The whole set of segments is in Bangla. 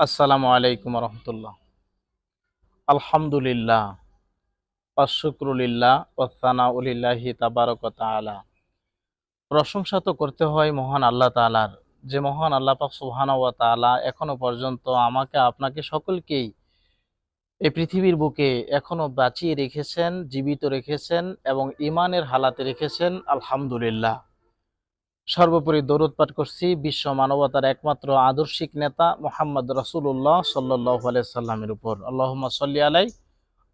আসসালামু আলাইকুম রহমতুল্লাহ। আলহামদুলিল্লাহ অশুক্রুলিল্লাহ ওসানা উলিল্লাহি তাবারক তাআলা। প্রশংসা তো করতে হয় মহান আল্লাহ তাআলার। যে মহান আল্লাহ পাক সুবহানাহু ওয়া তাআলা এখনও পর্যন্ত আমাকে, আপনাকে সকলকেই এই পৃথিবীর বুকে এখনও বাঁচিয়ে রেখেছেন, জীবিত রেখেছেন এবং ইমানের হালাতে রেখেছেন। আলহামদুলিল্লাহ। সর্বোপরি দরুদ পাঠ করছি, বিশ্ব মানবতার একমাত্র আদর্শিক নেতা মোহাম্মদ রসুল্লাহ সাল্লাহ সাল্লামের উপর। আল্লাহমা সাল্লি আলাই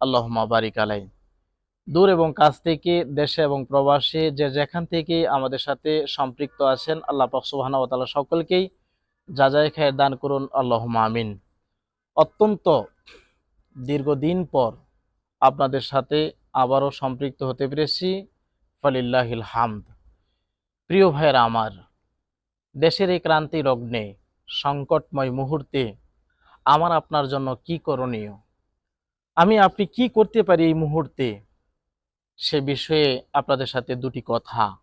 আল্লাহমা বারিক আলাই দূর এবং কাছ থেকে, দেশে এবং প্রবাসে যে যেখান থেকে আমাদের সাথে সম্পৃক্ত আছেন, আল্লাহ পাক সুবহানাহু ওয়া তাআলা সকলকেই যা যায় খায়ের দান করুন আল্লাহমা আমিন। অত্যন্ত দীর্ঘদিন পর আপনাদের সাথে আবারও সম্পৃক্ত হতে পেরেছি, ফলিল্লাহিল হামদ। প্রিয় ভাইয়েরা আমার, দেশের এই ক্রান্তি লগ্নে সংকটময় মুহূর্তে আমার আপনার জন্য কি করণীয়? আমি, আপনি কি করতে পারি এই মুহূর্তে? সে বিষয়ে আপনাদের সাথে দুটি কথা।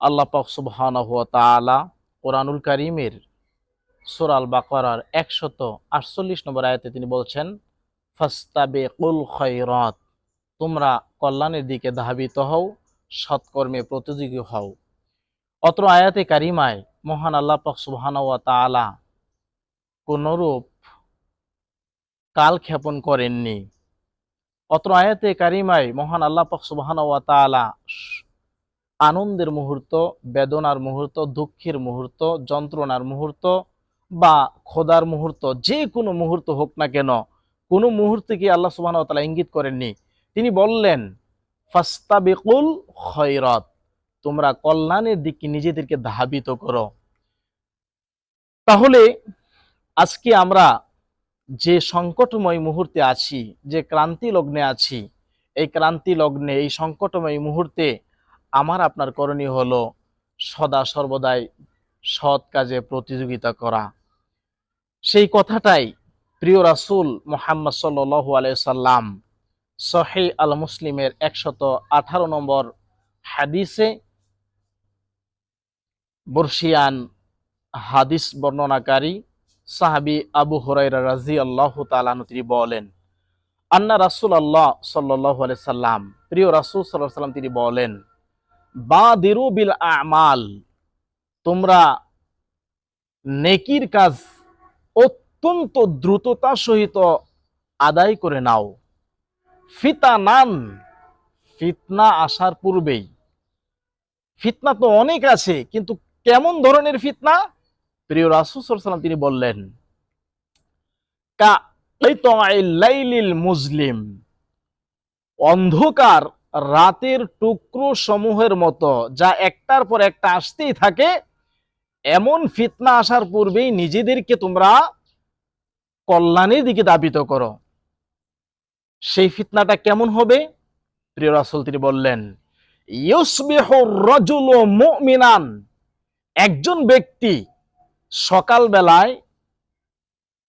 আল্লাহ পাক সুবহানাহু ওয়া তাআলা কোরআনুল কারীমের সূরা আল বাকারার 148 নম্বর আয়াতে তিনি বলছেন, ফাস্তাবিকুল খায়রাত তোমরা কল্যাণের দিকে ধাবিত হও। সৎকর্মে প্রতিযোগী হও। অত্র আয়াতে কারিমায় মহান আল্লাহ পাক সুবহানাহু ওয়া তাআলা কোনরূপ কাল ক্ষেপণ করেননি। অত্র আয়াতে কারিমায় মহান আল্লাহ পাক তাআলা আনন্দের মুহূর্ত, বেদনার মুহূর্ত, দুঃখের মুহূর্ত, যন্ত্রণার মুহূর্ত বা খোদার মুহূর্ত, যে কোনো মুহূর্ত হোক না কেন, কোনো মুহূর্তে কি আল্লাহ সুবহানাহু ওয়া তাআলা ইঙ্গিত করেননি। তিনি বললেন ফাস্তাবিকুল খয়রাত তোমরা কল্যাণের দিকে নিজেদেরকে ধাবিত করো। তাহলে আজকে আমরা যে সংকটময় মুহূর্তে আছি, যে ক্রান্তি লগ্নে আছি, এই ক্রান্তি লগ্নে, এই সংকটময় মুহূর্তে আমার আপনার করণীয় হলো সদা সর্বদাই সৎ কাজে প্রতিযোগিতা করা। সেই কথাটাই প্রিয় রাসুল মোহাম্মদ সাল্লাল্লাহু আলাইহি সাল্লাম সহি আল মুসলিমের একশত আঠারো নম্বর হাদিসে বর্ষিয়ান হাদিস বর্ণনাকারী সাহাবি আবু হরাইরা রাজি আল্লাহ তালানু তিনি বলেন, আন্না রাসুল আল্লাহ সাল্লাহ সাল্লাম, প্রিয় রাসুল সাল্লাহ সাল্লাম তিনি বলেন বা দিরু বিল আমাল, তোমরা নেকির কাজ অত্যন্ত দ্রুততা সহিত আদায় করে নাও। ফিতানান, ফিতনা আসার পূর্বেই। ফিতনা তো অনেক আছে, কিন্তু কেমন ধরনের ফিতনা? প্রিয় রাসুসাল্লাম তিনি বললেন মুসলিম অন্ধকার রাতের টুকরো সমূহের মতো, যা একটার পর একটা আসতেই থাকে, এমন ফিতনা আসার পূর্বেই নিজেদেরকে তোমরা কল্যাণের দিকে দাবিত করো। সেই ফিতনাটা কেমন হবে? প্রিয় রাসুল, তিনি বললেন মুমিনান। একজন ব্যক্তি সকালবেলায়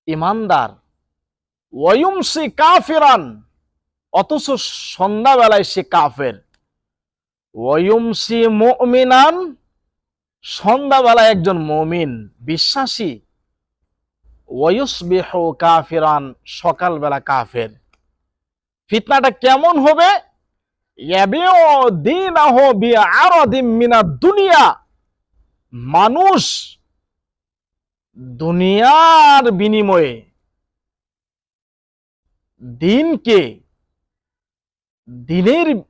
ইমানদার, ওয়ুমসি কাফিরান। অথচ সন্ধ্যাবেলায় সে কাফের, ওয়ুমসি মুমিনান। সন্ধ্যাবেলায় একজন মমিন, বিশ্বাসী, ওয়ুসবিহ কাফিরান। সকালবেলা কাফের। ফিতনাটা কেমন হবে? দুনিয়া। মানুষ দুনিয়ার বিনিময়ে দিনকে, দিনের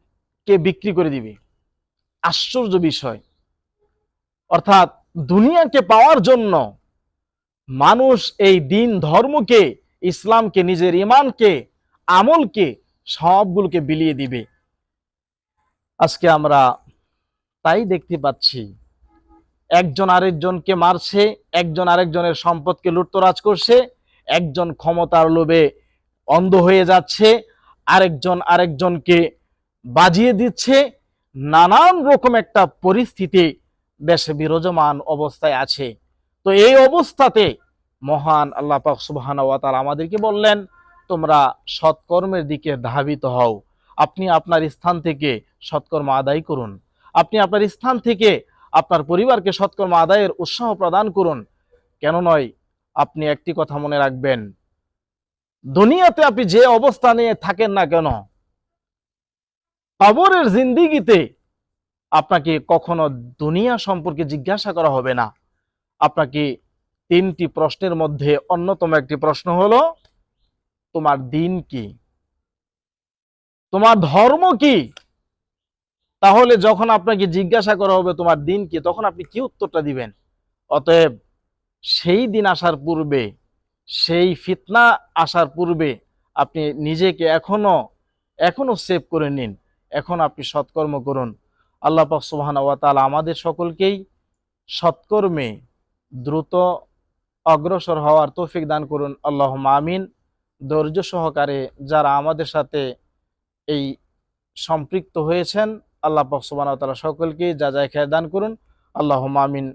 কে বিক্রি করে দিবে। আশ্চর্য বিষয়। অর্থাৎ দুনিয়াকে পাওয়ার জন্য মানুষ এই দিন ধর্মকে, ইসলামকে, নিজের ইমানকে আমলকে সবগুলোকে বিলিয়ে দিবে। আজকে আমরা তাই দেখতে পাচ্ছি, একজন আরেকজনকে মারছে, একজন আরেকজনের সম্পদকে লুটতরাজ করছে, একজন ক্ষমতার লোভে অন্ধ হয়ে যাচ্ছে, আরেকজন আরেকজনকে বাজিয়ে দিচ্ছে, নানান রকম একটা পরিস্থিতি দেশে বিরাজমান অবস্থায় আছে। তো এই অবস্থাতে মহান আল্লাহ পাক সুবহানাহু ওয়া আমাদেরকে বললেন তোমরা সৎকর্মের দিকে ধাবিত হও। আপনি আপনার স্থান থেকে সৎকর্ম আদায় করুন। আপনি আপনার স্থান থেকে আপনার পরিবারকে সৎকর্ম আদায়ের উৎসাহ প্রদান করুন। কেন নয়, আপনি একটি কথা মনে রাখবেন। দুনিয়াতে আপনি যে অবস্থানে থাকেন না কেন, কবরের জিন্দিগিতে আপনাকে কখনো দুনিয়া সম্পর্কে জিজ্ঞাসা করা হবে না। আপনাকে তিনটি প্রশ্নের মধ্যে অন্যতম একটি প্রশ্ন হলো তোমার দিন কি? তোমার ধর্ম কি? তাহলে যখন আপনাকে জিজ্ঞাসা করা হবে তোমার দিন কি, তখন আপনি কি উত্তরটা দিবেন? অতএব সেই দিন আসার পূর্বে, সেই ফিতনা আসার পূর্বে আপনি নিজেকে এখনও এখনও সেভ করে নিন। এখন আপনি সৎকর্ম করুন। আল্লাহ পাক সুবহানাহু ওয়া তাআলা আমাদের সকলকেই সৎকর্মে দ্রুত অগ্রসর হওয়ার তৌফিক দান করুন। আল্লাহ আমিন। ধৈর্য সহকারে যারা আমাদের সাথে এই সম্পৃক্ত হয়েছেন, আল্লাহ পাক তালা সকলকে যা যায় খেয়ে দান করুন। আল্লাহ আমিন।